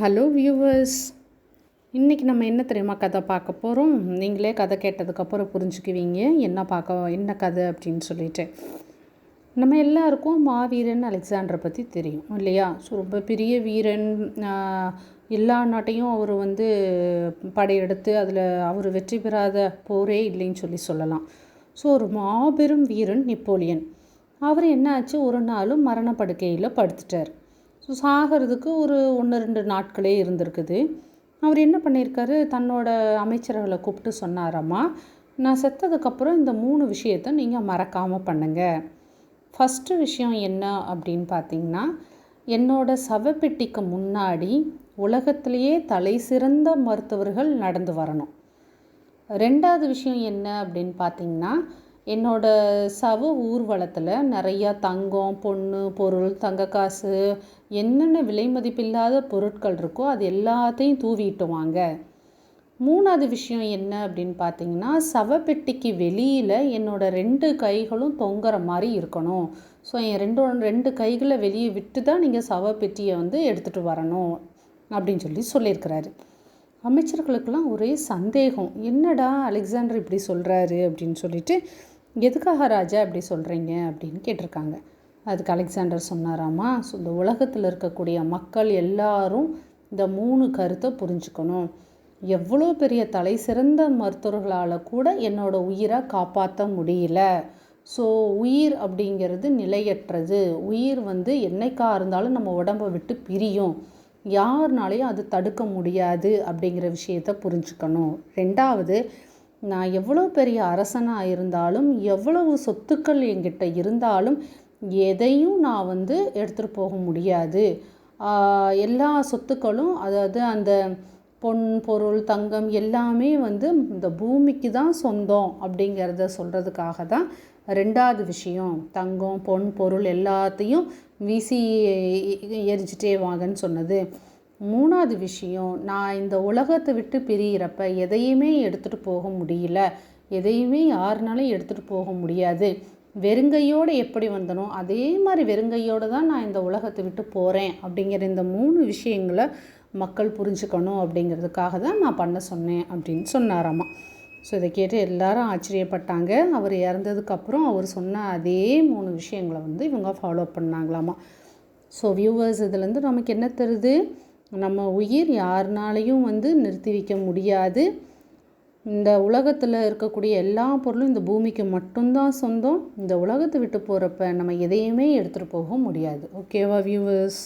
Hello viewers இன்றைக்கி நம்ம என்ன தெரியுமா கதை பார்க்க போகிறோம் நீங்களே கதை கேட்டதுக்கப்புறம் புரிஞ்சுக்குவீங்க. என்ன பார்க்க என்ன கதை அப்படின்னு சொல்லிட்டு. நம்ம எல்லாருக்கும் மாவீரன் அலெக்சாண்டரை பற்றி தெரியும் இல்லையா? ஸோ ரொம்ப பெரிய வீரன் எல்லா நாட்டையும் அவர் வந்து படையெடுத்து அதில் அவர் வெற்றி பெறாத போரே இல்லைன்னு சொல்லி சொல்லலாம். ஸோ ஒரு மாபெரும் வீரன் நெப்போலியன். அவர் என்னாச்சு ஒரு நாளும் மரணப்படுக்கையில் படுத்துட்டார். ஸோ சாகிறதுக்கு ஒரு ஒன்று ரெண்டு நாட்களே இருந்திருக்குது. அவர் என்ன பண்ணியிருக்காரு? தன்னோட அமைச்சர்களை கூப்பிட்டு சொன்னாராம்மா நான் செத்ததுக்கப்புறம் இந்த மூணு விஷயத்தை நீங்கள் மறக்காமல் பண்ணுங்கள் ஃபஸ்ட்டு விஷயம் என்ன அப்படின்னு பார்த்தீங்கன்னா என்னோட சவப்பெட்டிக்கு முன்னாடி உலகத்திலேயே தலை சிறந்த மருத்துவர்கள் நடந்து வரணும். ரெண்டாவது விஷயம் என்ன அப்படின்னு பார்த்தீங்கன்னா என்னோட சவ ஊர்வலத்தில் நிறையா தங்கம் பொண்ணு பொருள் தங்க காசு என்னென்ன விலை மதிப்பில்லாத பொருட்கள் இருக்கோ அது எல்லாத்தையும் தூவிட்டு வாங்க மூணாவது விஷயம் என்ன அப்படின்னு பார்த்தீங்கன்னா சவப்பெட்டிக்கு வெளியில் என்னோடய ரெண்டு கைகளும் தொங்குற மாதிரி இருக்கணும். ஸோ என் ரெண்டு ரெண்டு கைகளை வெளியே விட்டு தான் நீங்கள் சவப்பெட்டியை வந்து எடுத்துகிட்டு வரணும் அப்படின்னு சொல்லி சொல்லியிருக்கிறாரு. அமைச்சர்களுக்கெல்லாம் ஒரே சந்தேகம். என்னடா அலெக்சாண்டர் இப்படி சொல்கிறாரு அப்படின்னு சொல்லிட்டு எதுக்காக ராஜா இப்படி சொல்கிறீங்க அப்படின்னு கேட்டிருக்காங்க. அதுக்கு அலெக்சாண்டர் சொன்னாராமா ஸோ இந்த உலகத்தில் இருக்கக்கூடிய மக்கள் எல்லாரும் இந்த மூணு கருத்தை புரிஞ்சுக்கணும். எவ்வளோ பெரிய தலை சிறந்த மருத்துவர்களால் கூட என்னோடய உயிரை காப்பாற்ற முடியல. ஸோ உயிர் அப்படிங்கிறது நிலையற்றது. உயிர் வந்து என்னைக்கா இருந்தாலும் நம்ம உடம்பை விட்டு பிரியும். யாருனாலையும் அது தடுக்க முடியாது அப்படிங்கிற விஷயத்த புரிஞ்சுக்கணும். ரெண்டாவது நான் எவ்வளோ பெரிய அரசனாக இருந்தாலும் எவ்வளவு சொத்துக்கள் என்கிட்ட இருந்தாலும் எதையும் நான் வந்து எடுத்துகிட்டு போக முடியாது. எல்லா சொத்துக்களும் அதாவது அந்த பொன் பொருள் தங்கம் எல்லாமே வந்து இந்த பூமிக்கு தான் சொந்தம் அப்படிங்கிறத சொல்கிறதுக்காக தான் ரெண்டாவது விஷயம் தங்கம் பொன் பொருள் எல்லாத்தையும் வீசி எரிஞ்சிட்டே வாங்கன்னு சொன்னது. மூணாவது விஷயம் நான் இந்த உலகத்தை விட்டு பிரியிறப்ப எதையுமே எடுத்துகிட்டு போக முடியல. எதையுமே யாருனாலும் எடுத்துகிட்டு போக முடியாது. வெறுங்கையோடு எப்படி வந்தனோ அதே மாதிரி வெறுங்கையோடு தான் நான் இந்த உலகத்தை விட்டு போகிறேன் அப்படிங்கிற இந்த மூணு விஷயங்களை மக்கள் புரிஞ்சுக்கணும் அப்படிங்கிறதுக்காக தான் நான் பண்ண சொன்னேன் அப்படின்னு சொன்னாராமா. ஸோ இதை கேட்டு எல்லாரும் ஆச்சரியப்பட்டாங்க. அவர் இறந்ததுக்கப்புறம் அவர் சொன்ன அதே மூணு விஷயங்களை வந்து இவங்க ஃபாலோ பண்ணாங்களாமா. ஸோ வியூவர்ஸ் இதுலேருந்து நமக்கு என்ன தருது? நம்ம உயிர் யாருனாலையும் வந்து நிறுத்தி வைக்க முடியாது. இந்த உலகத்தில் இருக்கக்கூடிய எல்லா பொருளும் இந்த பூமிக்கு மட்டும்தான் சொந்தம். இந்த உலகத்தை விட்டு போகிறப்ப நம்ம எதையுமே எடுத்துகிட்டு போக முடியாது. ஓகேவா வியூவர்ஸ்